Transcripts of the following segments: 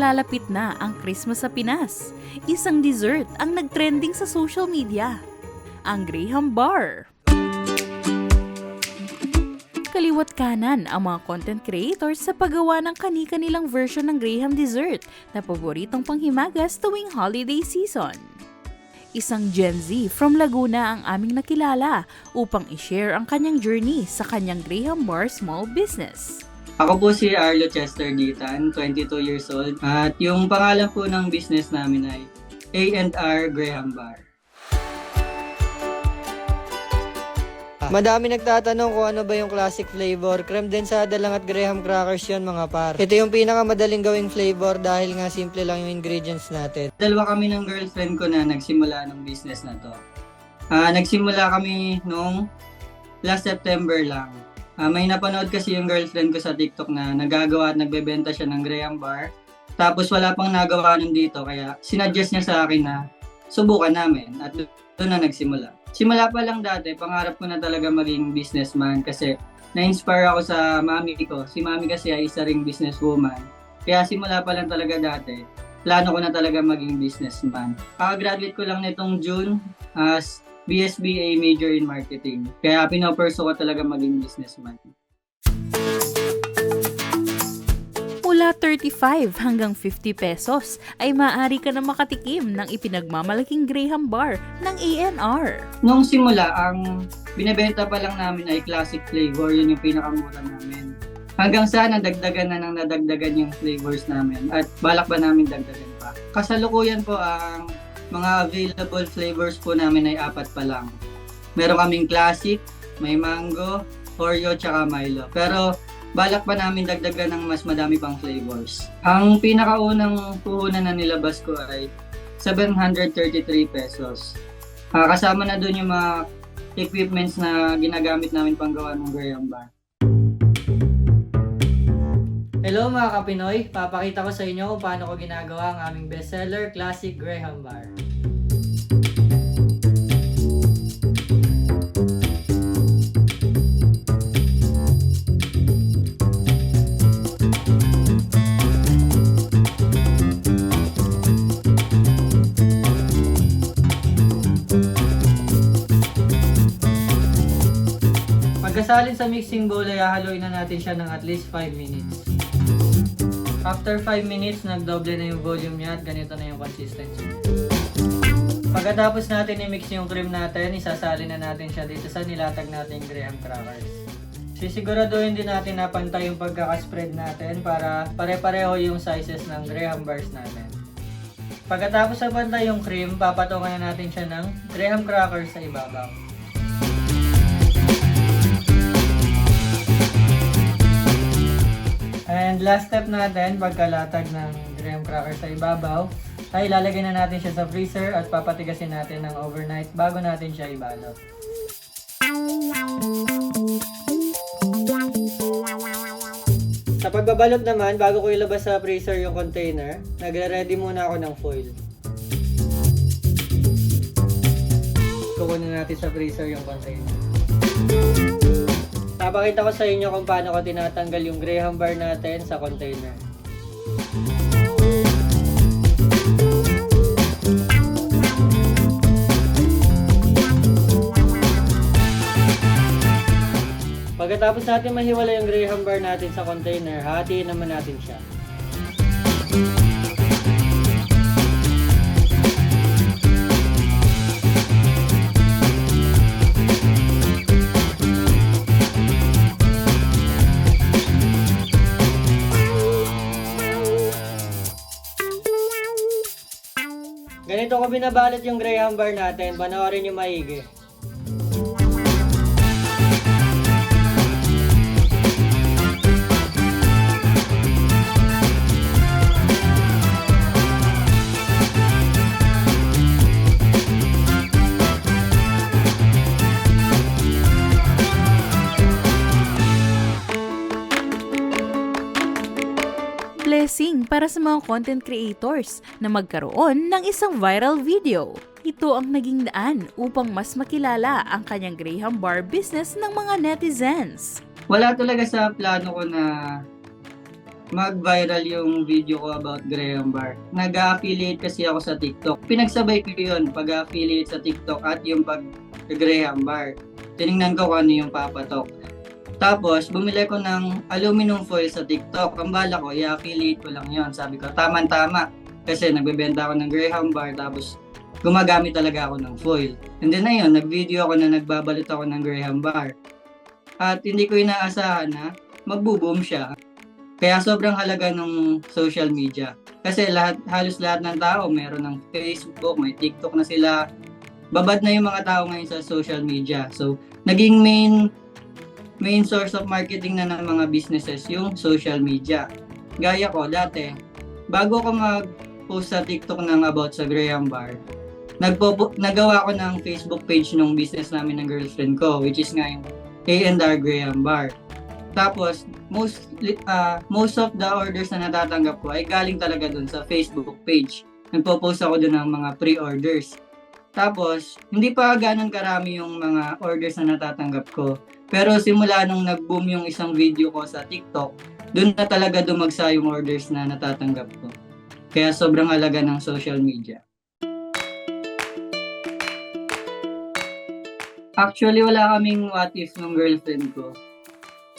Nalalapit na ang Christmas sa Pinas. Isang dessert ang nagtrending sa social media. Ang Graham Bar. Kaliwat kanan ang mga content creators sa paggawa ng kani-kanilang version ng Graham dessert na paboritong panghimagas tuwing holiday season. Isang Gen Z from Laguna ang aming nakilala upang i-share ang kanyang journey sa kanyang Graham Bar small business. Ako po si Arlo Chester Ditan, 22 years old. At yung pangalan po ng business namin ay A&R Graham Bar. Madami nagtatanong kung ano ba yung classic flavor. Creme densada lang at graham crackers yun mga par. Ito yung pinakamadaling gawing flavor dahil nga simple lang yung ingredients natin. Dalawa kami ng girlfriend ko na nagsimula ng business na to. Ah, nagsimula kami noong last September lang. Ah, may napanood kasi yung girlfriend ko sa TikTok na nagagawa at nagbebenta siya ng Graham Bar. Tapos wala pang nagawa nun dito kaya sinuggest niya sa akin na subukan namin at doon na nagsimula. Simula pa lang dati, pangarap ko na talaga maging businessman kasi na-inspire ako sa mami ko. Si mami kasi ay isa ring businesswoman. Kaya simula pa lang talaga dati, plano ko na talaga maging businessman. Kaka-graduate ko lang nitong June as BSBA major in marketing. Kaya pinoperso ko talaga maging businessman. Mula 35 hanggang 50 pesos ay maaari ka na makatikim ng ipinagmamalaking Graham Bar ng ANR. Nung simula, ang binebenta pa lang namin ay classic flavor. Yun yung pinakamura namin. Hanggang sa nadagdagan na nang nadagdagan yung flavors namin at balak pa namin dagdagan pa. Kasalukuyan po ang mga available flavors po namin ay apat pa lang. Meron kaming classic, may mango, Oreo, tsaka Milo. Pero balak pa namin dagdagan ng mas madami pang flavors. Ang pinakaunang puhunan na nilabas ko ay 733 pesos. Ah, kasama na doon yung mga equipments na ginagamit namin panggawa ng Graham Bar. Hello mga kapinoy, papakita ko sa inyo kung paano ko ginagawa ang aming bestseller classic graham bar. Pagkasalin sa mixing bowl ay hahaluin na natin siya ng at least 5 minutes. After 5 minutes, nagdoble na yung volume niya at ganito na yung consistency. Pagkatapos natin i-mix yung cream natin, isasali na natin siya dito sa nilatag nating graham crackers. Sisiguraduhin din natin na pantay yung pagkakaspread natin para pare-pareho yung sizes ng graham bars natin. Pagkatapos sa pantay yung cream, papatungan na natin siya ng graham crackers sa ibabaw. And last step natin, pagkalatag ng graham cracker sa ibabaw, ay ilalagay na natin siya sa freezer at papatigasin natin ng overnight bago natin siya ibalot. Sa pagbabalot naman, bago ko ilabas sa freezer yung container, nagre-ready muna ako ng foil. Kukunin natin sa freezer yung container. Papakita ko sa inyo kung paano ko tinatanggal yung graham bar natin sa container. Pagkatapos natin mahiwala yung graham bar natin sa container, hatiin naman natin siya. Ganito ko binabalot yung graham bar natin, panoorin nyo maigi. Blessing para sa mga content creators na magkaroon ng isang viral video. Ito ang naging daan upang mas makilala ang kanyang Graham Bar business ng mga netizens. Wala talaga sa plano ko na mag-viral yung video ko about Graham Bar. Nag-affiliate kasi ako sa TikTok. Pinagsabay ko yun, pag-affiliate sa TikTok at yung pag-Graham Bar. Tinignan ko kung ano yung papatok. Tapos, bumili ko ng aluminum foil sa TikTok. Ang bala ko, i-affiliate ko lang yon Sabi ko, tama-tama. Kasi nagbebenta ako ng Graham Bar, tapos gumagamit talaga ako ng foil. And then ayun, nag-video ako na nagbabalot ako ng Graham Bar. At hindi ko inaasahan na magbo-boom siya. Kaya sobrang halaga ng social media. Kasi lahat, halos lahat ng tao, meron ng Facebook, may TikTok na sila. Babad na yung mga tao ngayon sa social media. So, naging main main source of marketing na ng mga businesses yung social media. Gaya ko, dati, bago ko mag-post sa TikTok ng about sa Graham Bar, nagpo nagawa ko ng Facebook page ng business namin ng girlfriend ko, which is nga yung A&R Graham Bar. Tapos, most uh, most of the orders na natatanggap ko ay galing talaga dun sa Facebook page. Nagpo-post ako dun ng mga pre-orders. Tapos, hindi pa ganun karami yung mga orders na natatanggap ko. Pero simula nung nag-boom yung isang video ko sa TikTok, dun na talaga dumagsa yung orders na natatanggap ko. Kaya sobrang halaga ng social media. Actually, wala kaming what if ng girlfriend ko.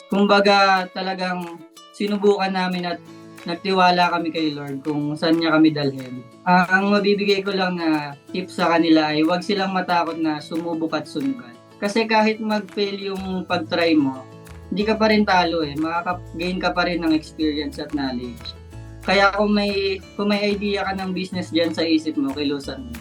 Kumbaga, talagang sinubukan namin at nagtiwala kami kay Lord kung saan niya kami dalhin. Ah, ang mabibigay ko lang na tip sa kanila ay huwag silang matakot na sumubok at sunugan. Kasi kahit mag-fail yung pag-try mo, hindi ka pa rin talo eh. Makaka-gain ka pa rin ng experience at knowledge. Kaya kung may, kung may idea ka ng business dyan sa isip mo, kilusan mo.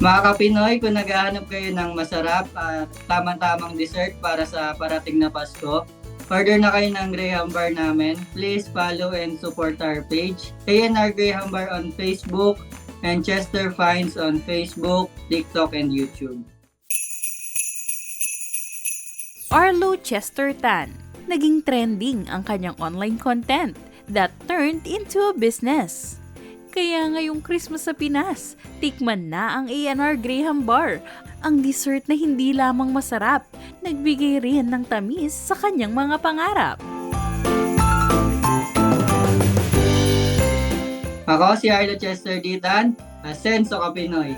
Mga kapinoy, kung naghahanap kayo ng masarap at tamang-tamang dessert para sa parating na Pasko, order na kayo ng Graham Bar namin. Please follow and support our page. ANR Graham Bar on Facebook and Chester Finds on Facebook, TikTok, and YouTube. Arlo Chesterton. Naging trending ang kanyang online content that turned into a business. Kaya ngayong Christmas sa Pinas, tikman na ang A&R Graham Bar, ang dessert na hindi lamang masarap, nagbigay rin ng tamis sa kanyang mga pangarap. Ako si Arlo Chester Ditan, Asenso Kapinoy.